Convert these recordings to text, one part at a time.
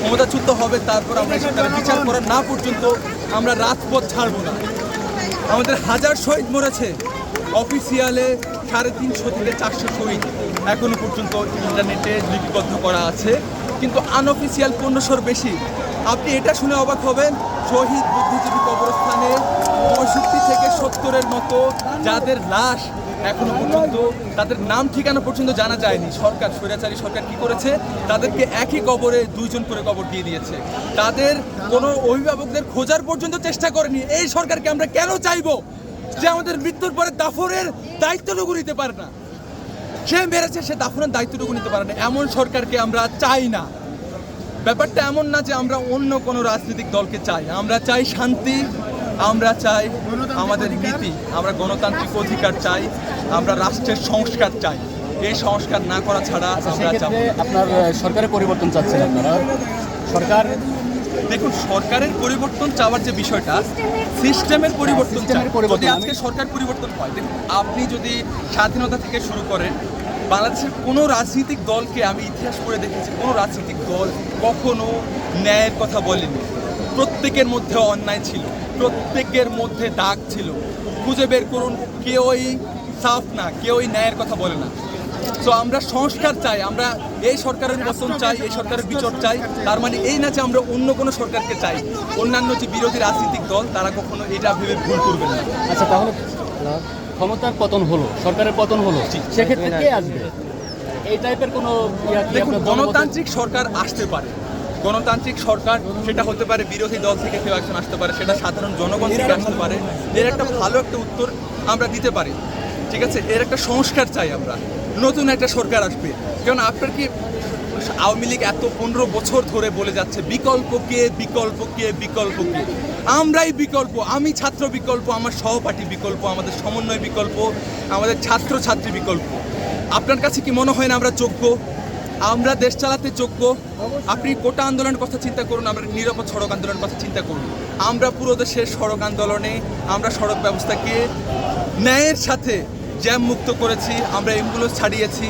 ক্ষমতাচ্যুত হবে, তারপর আমরা এই বিচার করার না পর্যন্ত আমরা রাজপথ ছাড়ব না। আমাদের হাজার শহীদ মরেছে। অফিসিয়ালে সাড়ে তিনশো থেকে চারশো শহীদ এখনও পর্যন্ত ইন্টারনেটে লিপিবদ্ধ করা আছে। কিন্তু আনঅফিসিয়াল পনেরোশোর বেশি। আপনি এটা শুনে অবাক হবেন, শহীদ বুদ্ধিজীবী কবরস্থানে পঁয়ষট্টি থেকে সত্তরের মতো যাদের লাশ এখনও পর্যন্ত তাদের নাম ঠিকানা পর্যন্ত জানা যায়নি। সরকার, স্বৈরাচারী সরকার কি করেছে? তাদেরকে একই কবরে দুইজন করে কবর দিয়ে দিয়েছে। তাদের কোনো অভিভাবকদের খোঁজার পর্যন্ত চেষ্টা করেনি। এই সরকারকে আমরা কেন চাইব যে আমাদের মৃত্যুর পরে দাফনের দায়িত্বটুকু নিতে পারে না? সে মেরেছে, সে দাফনের দায়িত্বটুকু নিতে পারে না। এমন সরকারকে আমরা চাই না। ব্যাপারটা এমন না যে আমরা অন্য কোনো রাজনৈতিক দলকে চাই। আমরা চাই শান্তি আমরা চাই আমাদের নীতি আমরা গণতান্ত্রিক অধিকার চাই আমরা রাষ্ট্রের সংস্কার চাই। এই সংস্কার না করা ছাড়া আমরা যাব সেক্ষেত্রে আপনার সরকারের পরিবর্তন চাচ্ছেন আপনারা? সরকার? দেখুন সরকারের পরিবর্তন চাওয়ার যে বিষয়টা সিস্টেমের পরিবর্তন চাই। সিস্টেমের পরিবর্তন যদি আজকে সরকার পরিবর্তন হয় দেখুন আপনি যদি স্বাধীনতা থেকে শুরু করেন বাংলাদেশের কোনো রাজনৈতিক দলকে আমি ইতিহাস করে দেখেছি কোনো রাজনৈতিক দল কখনো ন্যায়ের কথা বলেনি। প্রত্যেকের মধ্যে অন্যায় ছিল। প্রত্যেকের মধ্যে দাগ ছিল। খুঁজে বের করুন কেউই সাফ না কেউই ন্যায়ের কথা বলে না। তো আমরা সংস্কার চাই আমরা এই সরকারের পতন চাই এই সরকারের বিচার চাই তার মানে এই না যে আমরা অন্য কোনো সরকারকে চাই। অন্যান্য যে বিরোধী রাজনৈতিক দল তারা কখনো এটা ভেবে ভুল করবে না। আচ্ছা তাহলে ক্ষমতার পতন হলো সরকারের পতন হলো সেক্ষেত্রে কে আসবে? এই টাইপের কোনো দেখুন গণতান্ত্রিক সরকার আসতে পারে। গণতান্ত্রিক সরকার, সেটা হতে পারে বিরোধী দল থেকে কেউ একজন আসতে পারে, সেটা সাধারণ জনগণ থেকে আসতে পারে। এর একটা ভালো একটা উত্তর আমরা দিতে পারি। ঠিক আছে? এর একটা সংস্কার চাই আমরা। নতুন একটা সরকার আসবে। কারণ আপনার কি আওয়ামী লীগ এত পনেরো বছর ধরে বলে যাচ্ছে, বিকল্প কে বিকল্প কে বিকল্প কে? আমরাই বিকল্প, আমি ছাত্র বিকল্প, আমার সহপাঠী বিকল্প, আমাদের সমন্বয় বিকল্প, আমাদের ছাত্র ছাত্রী বিকল্প। আপনার কাছে কি মনে হয় না আমরা যোগ্য? আমরা দেশ চালাতে যোগ্য, আপনি কোটা আন্দোলনের কথা চিন্তা করুন, আমরা নিরাপদ সড়ক আন্দোলনের কথা চিন্তা করুন। আমরা পুরো দেশের সড়ক আন্দোলনে, আমরা সড়ক ব্যবস্থাকে ন্যায়ের সাথে জ্যাম মুক্ত করেছি, আমরা এমগুলো ছাড়িয়েছি।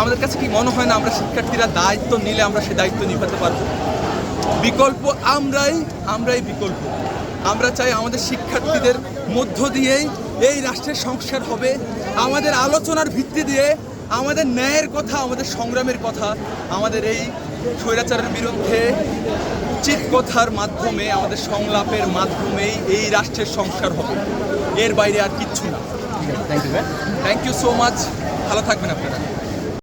আমাদের কাছে কি মনে হয় না আমরা শিক্ষার্থীরা দায়িত্ব নিলে আমরা সে দায়িত্ব নিভাতে পারব? বিকল্প আমরাই আমরাই বিকল্প। আমরা চাই আমাদের শিক্ষার্থীদের মধ্য দিয়েই এই রাষ্ট্রের সংস্কার হবে। আমাদের আলোচনার ভিত্তি দিয়ে আমাদের ন্যায়ের কথা আমাদের সংগ্রামের কথা আমাদের এই স্বৈরাচারের বিরুদ্ধে উচিত কথার মাধ্যমে আমাদের সংলাপের মাধ্যমেই এই রাষ্ট্রের সংস্কার হবে। এর বাইরে আর কিচ্ছু না। থ্যাংক ইউ সো মাচ ভালো থাকবেন আপনারা।